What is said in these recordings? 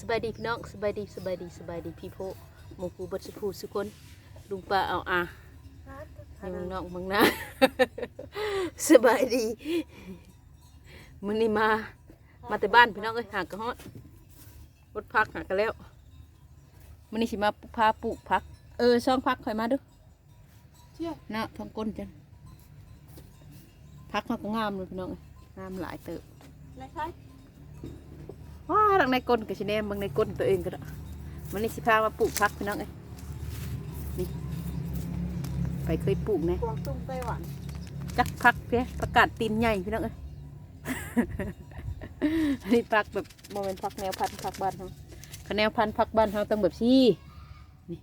สบายดีพี่น้องสบายดีสบายดีสบายดีพี่โพหมูปูบัดสพูสุกคนลุงป้าเอาอะนี่มึงนอกมึงนะสบายดีมื้อนี้มา มาแต่บ้านพี่น้องเอ้ยหากกระฮอดรถพักหากกันแล้วมื้อนี้สิมาพาปลูกพัก เออช่องพักข่อยมาดูเชี่ยนะทองก้นจันพักมันก็งามเลยพี่น้องเอ้ยงามหลายเติบนายใช่ ว้าดังในก้นกับชิแนมเบางในก้นตัวเองก็ได้มันนี่สิพามาปลูกพักพี่น้องเอ้ยนี่ไปเคยปลูกนะกวางตุ้งไต้หวันจักพักเพียประกาศตีนใหญ่พี่น้องเอ้ยอันนี้พักแบบโมเมนต์พักแนวพันธุ์พักบ้านเขาคะแนวพันธุ์พักบ้านเขาต้องแบบซี่นี่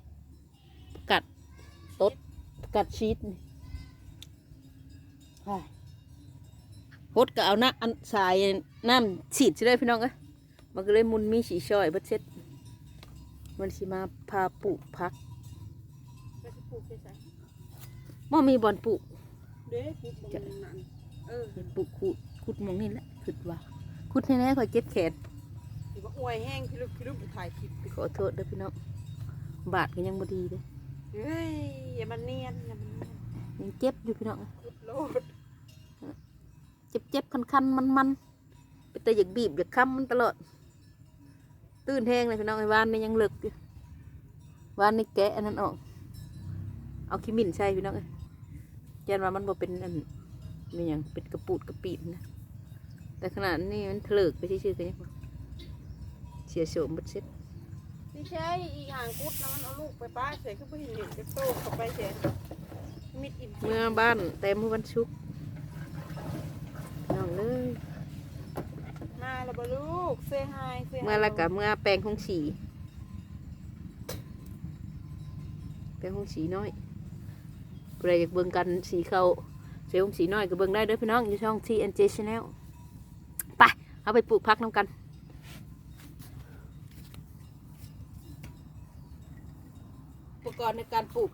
ประกาศตดประกาศชีสนี่ไปโคตรก็เอาน้ำอันสายน้ำฉีดใช่เลยพี่น้องเอ้ย มันก็เลยมุนมีสีช่อยเบัดเซ็ตมันสิมาพาปลูกพักไปที่ปลูกใช่ใช่ม่มีบอลปลูกเด้ปลูกตรงนั้นเออเห็นปลูกขุดขุดหมองนี่แหละขุดว่าขุดให้แน่คอยเก็บแขนถือว่าอวยแห้งพี่ลูกพี่ลูกถ่ายคลิปขอโทษเด้อพี่น้องบาดก็ยังบ่ดีเลยเฮ้ยอย่ามันเนียนอย่ามันเนียนยังเจ็บอยู่พี่น้องขุดโลดเจ็บเจ็บคันคันมันมันๆเป็นแต่อยากบีบอยากค้ำมันตลอด ตื่นแห้งเลยพี่น้องไอ้วานนี่ยังเลิกอยู่วานนี่แกะอันนั้นออก เอาขี้มิ่นใส่พี่น้องเอ้ยยันว่ามันบ่เป็นอันนี่ยังเป็นกระปูดกระปีดนะ แต่ขนาดนี้มันเถลิกไปชื่อๆกันยังบ่เสียโฉมบัดเซ็ตไม่ใช่อีหางกุดนะมันเอาลูกไปป้าเฉยก็ไม่เห็นเห็นจะโตเข้าไปเฉยมิดอิ่มเมื่อบ้านเต็มอวันชุกร์น้องเลย มาแล้วบ่ลูกเซฮายเซฮายเมื่อละกะเมื่อแปลงของสีแปลงของสีน้อยใครอยากเบิ่งกันสีเขาเสียของสีน้อยก็เบิ่งได้เด้อพี่น้องอยู่ช่อง TNJ Channel ไปเอาไปปลูกพักน้ำกันอุปกรณ์ในการปลูก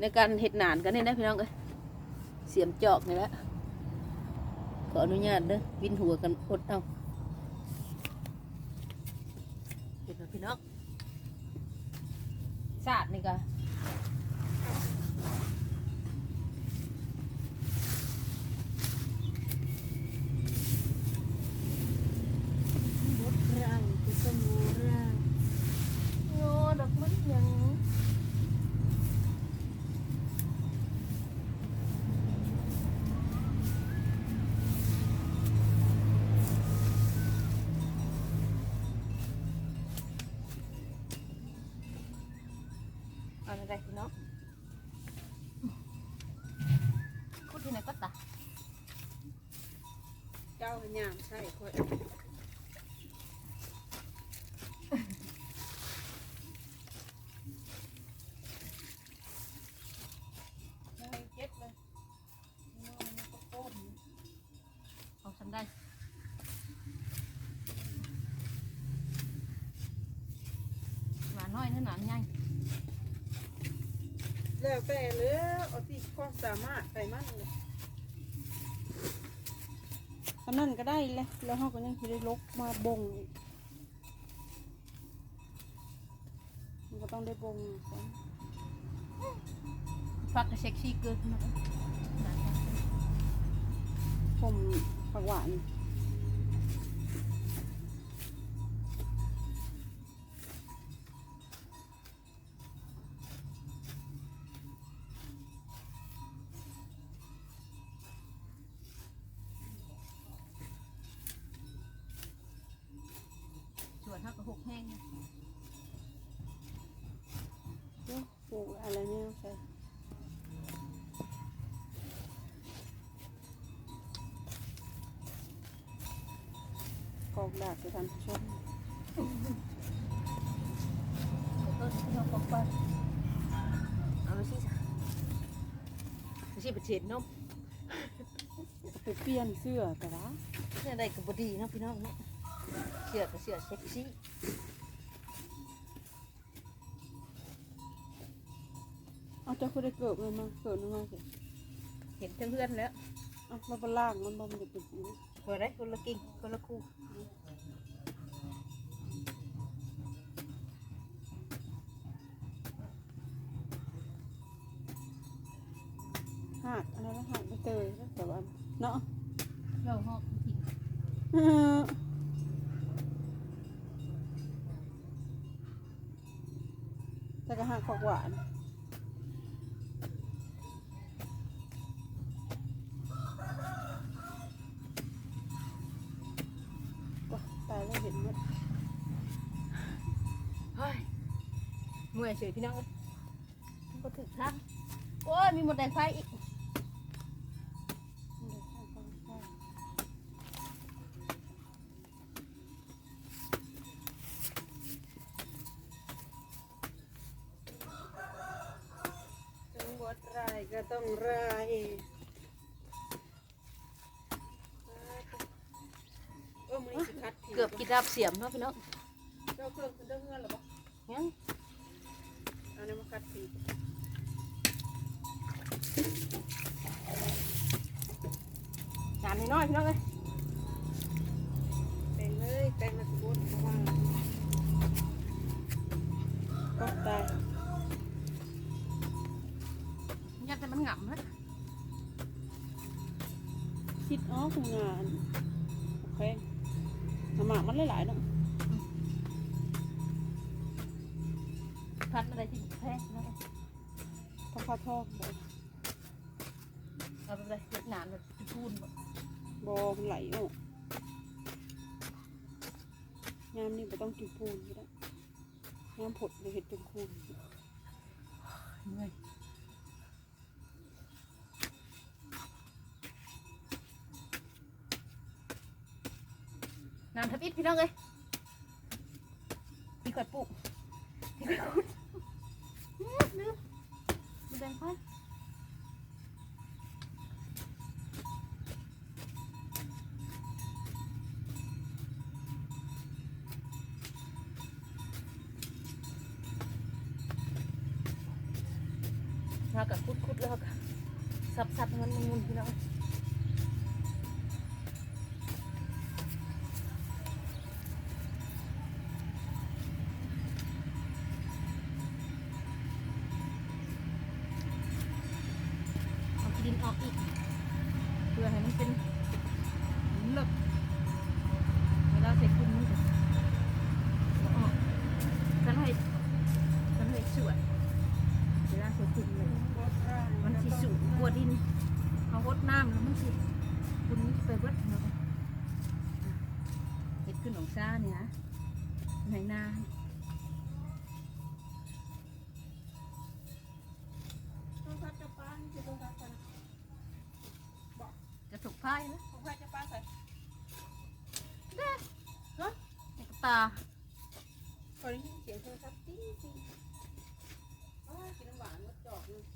ในการเห็ดหนานกันนี่นะพี่น้องเอ้ยเสียมจอกนี่แหละ ขออนุญาตเด้อวินหัวกันอดเอา เจ้าหยามใช่ค่อยไม่เจ็บเลยนอนมันก็ต้มเอาฉันได้หนาน้อยหรือหนาใหญ่แล้วแต่เลือกเอาที่ความสามารถไปมันเลย อันนั้นก็ได้เลยแล้วเขาก็ยังจะได้ลกมาบงอีกมันก็ต้องได้บงก่อนฟักก็เซ็กซี่เกินพี่น้องหนาจังผมผักหวาน หกแห้งนะเดี๋ยวปลูกอะไรเนี่ยใส่กอกดาบจะทานผู้ชมต้นที่เราปอกไปเอาไปสิจ้ะไม่ใช่ประเทศนมไปเปลี่ยนเสื้อแต่ละเนี่ยได้กับบดีเนาะพี่น้องเนาะเสื้อก็เสียเซ็กซี่เอาเจ้าคุณได้เกิดมันมาเกิดมันมาสิเห็นเพื่อนแล้วเอามาบนล่างมันบอมเด็กๆนี่เปิดได้คนละกิ่งคนละคู่หาดอะไรนะหาดไปเตยแต่ว่าเนาะเราหอกทิ้ง อืมแต่ก็หักของหวานว้าตายแล้วเห็นหมดเฮ้ยเมื่อยเฉยพี่น้องเอ้ยมันก็ถึกทางโอ้ยมีหมดแดงไฟอีก เกือบกินดาบเสียมเนาะพี่น้องเจ้าเครื่องคุณเจ้าเงื่อนหรอปะงั้นอันนี้มาคัดผิวงานน้อยๆพี่น้องเอ้ยแต่งเลยแต่งมาสิบดเพราะว่าก็ตายยัดแต่มันหงำนะคิดออกงานโอเค น้ำหมากมันหลายๆเนาะพันอะไรที่แพงเนาะต้องพาทอกบ่เอาไปเลยเห็ดหนานแบบพูนบ่บอมันไหลออกยามนี้ไม่ต้องกินปูนก็ได้ยามผดเลยเห็ดเป็นคูนเมื่อย น้ำทับอิดพี่น้องเอ้ยพี่กดปลูกพี่กดขุดอื้อลืมมันแดงไฟเรากับคุดคุดแล้วก็สับสับมันมุนๆพี่น้อง ไปเบิดเนาะเห็ดขึ้นของซ่านี่นะในนาต้องพัดจะป้าจะต้องพัดกันกระถกพายนะต้องพัดจะป้าใส่ในกระตาตอนนี้เสียงโทรศัพท์ติ้งติ้งอ้าวกินน้ำหวานมดจอกนึงน้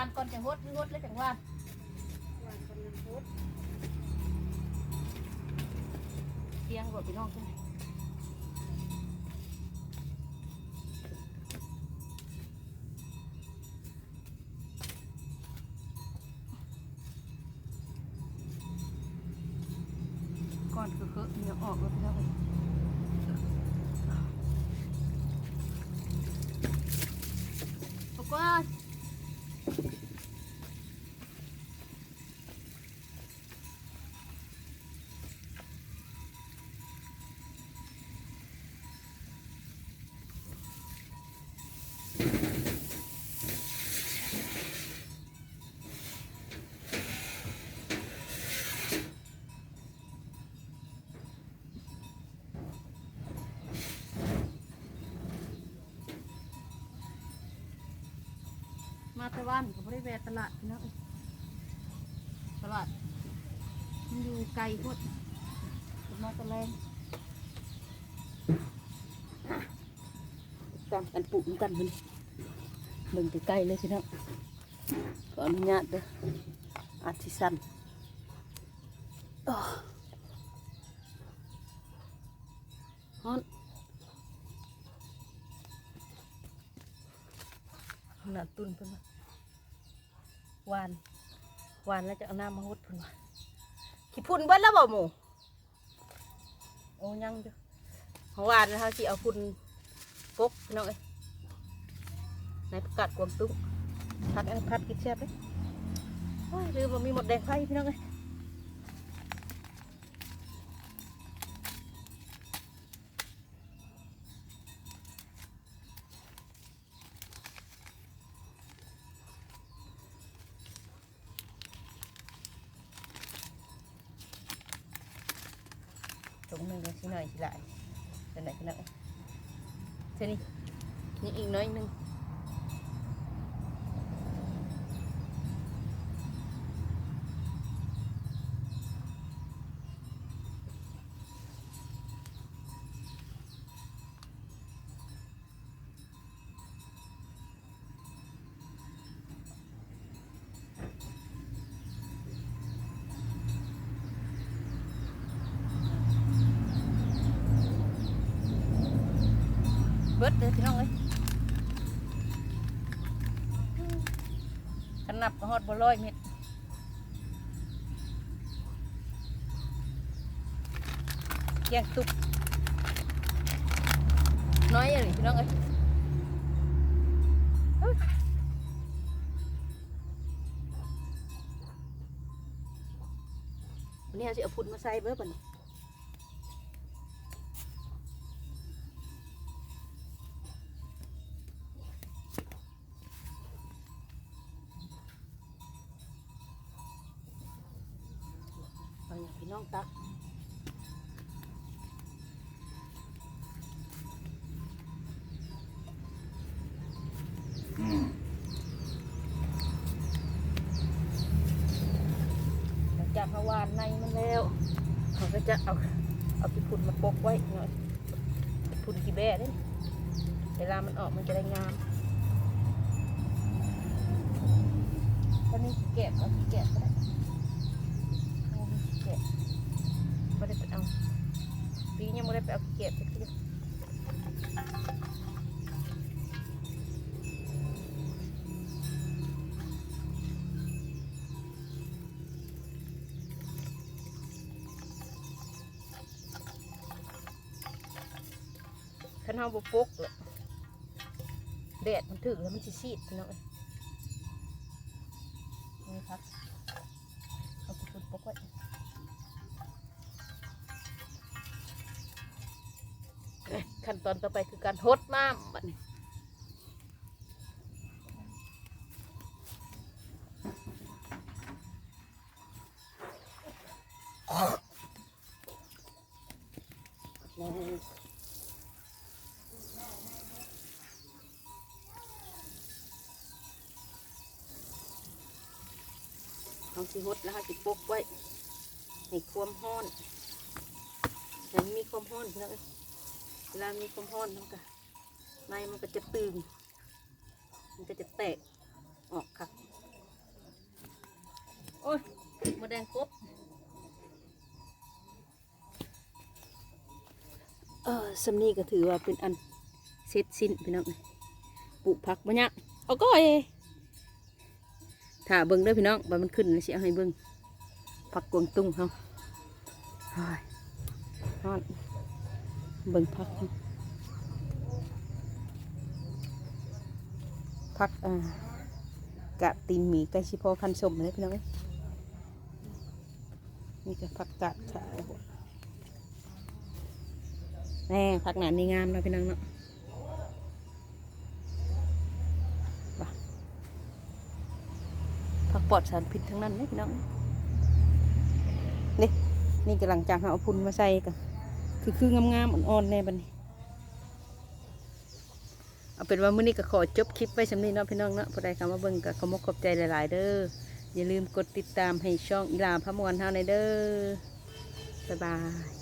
านก่อนจะหดหรือหดแล้วจังหวานหวานกำลังโพดเตียงกว่าพี่น้องขึ้นก่อนคือๆเหนียวออกแล้วพี่น้องาแต่วันก็ไม่ได้แวะตลาดพี่น้องเอ้ยตลาดมันอยู่ไกลโพดมาตะแรงตามกันปลูกกันมันเบิ่งใกล้ๆเลยพี่น้องขออนุญาตเด้ออาทิสันอ้อฮอนขนาดตุนเพิ่นว่า วานหวานแล้วจะเอาน้ำมาหดพุ่นว่าขี้พุ่นเบิ้ลแล้วบ่หมูโอ้ยังอยู่ของหวานนะคะที่เอาพุ่นปกพี่น้อยในประกาศกวางตุ้งพัดอันพัดกินแซ่บเลยโอ้ยลืมว่ามีหมดแดงไฟพี่น้องเลย งหนึงก็ชิ่นหน่อยสิหลายเป็นไหนชิ้น้องเอ้ยเท่านี้นี่อีกน้อยหนึง เบิดเลยพี่น้องเอ้ยขนับก็ฮอดบ่ร้อยเม็ดเกียงตุกน้อยเลยพี่น้องเอ้ยเอ้ยวันนี้เราจะเอาพุนมาใส่เบิดบันี้ จะเอาเอาขี้พุ่นมาปกไว้หน่อยพุ่นขี้แบ่เด้เวลามันออกมันจะได้งามตอนนี้เก็บเอาขี้แกะก็ได้เอาเก็บไม่ได้ไปเอาปีนี้ไม่ได้ไปเอาเก็บสักที เฮาบุปกเลยแดดมันถึงแล้วมันสิซีดพี่น้องเอ้ยนี่ครับเอาไปปุดปกไว้ขั้นตอนต่อไปคือการทดน้ำบัดนี้ เอาสิฮดแล้วค่ะสิปกไว้ให้ความห้อนให้มันมีความห้อนพี่น้องเวลามีความร้อนมันก็ในมันก็จะตึงมันก็จะแตกออกค่ะโอ้ยมดแดงกบเออสำนีก็ถือว่าเป็นอันเสร็จสิ้นพี่น้องปลูกผักบะเนี่ยเอาก็เอ ถ้าเบิ่งเด้อพี่น้องบ่มันขึ้นแล้วสิเอาให้เบิ่งผักกวงตุ้งเฮาเฮ้อนเบิ่งพักนะพักอ่ากะตีนหมีไก่ชิพอพันสมเลยพี่น้องนี่ก็พักกาดขาวแน่พักหนานี่งามแล้วพี่น้องเนาะว่ะพัก ปลอดสารพิษทั้งนั้นเลยพี่น้องนี่นี่กำลังจางเอาพุนมาใส่กันคือคืองามๆอ่อนๆแน่บัดนี้เอาเป็นว่ามื้อนี้ก็ขอจบคลิปไว้สำนี้เนาะพี่น้องเนาะผู้ใดเข้ามาเบิ่งก็ขมกขอบใจหลาย ๆ เด้ออย่าลืมกดติดตามให้ช่องอีลาพระมวลเฮาในอยเด้อบ๊ายบาย